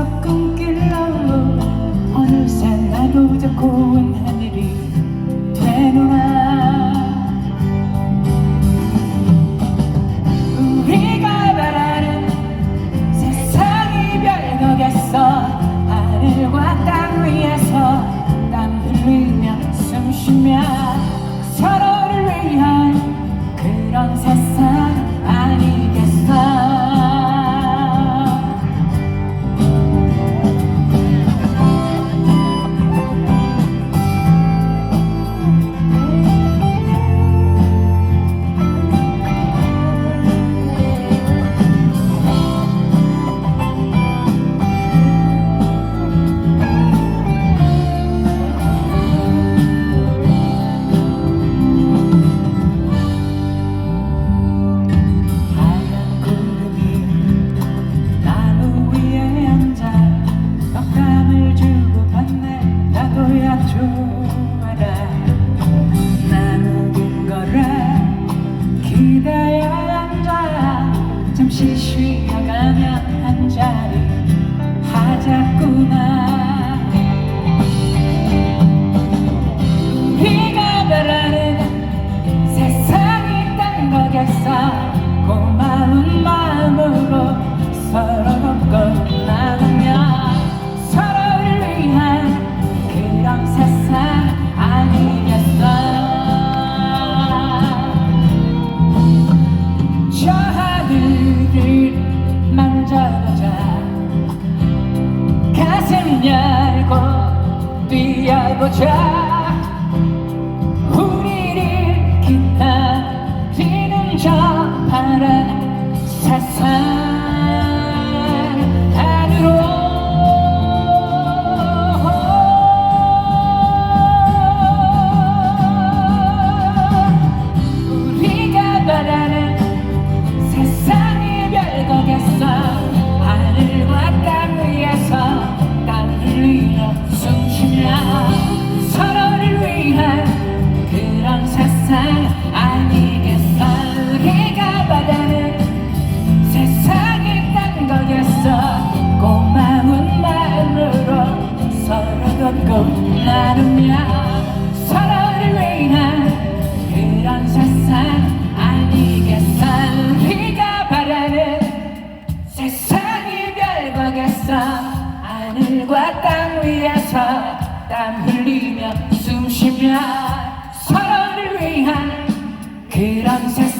꺾은 길로 어느새 나도 좋고 한 잠시 쉬어가면 한 자리 하자꾸나 네가 바라는 세상이 딴 거겠어. 고마운 마 해보자. 우리를 기다리는 저 파란 사상. 하늘과 땅 위에서 땀 흘리며 숨 쉬며 서로를 위한 그런 세상.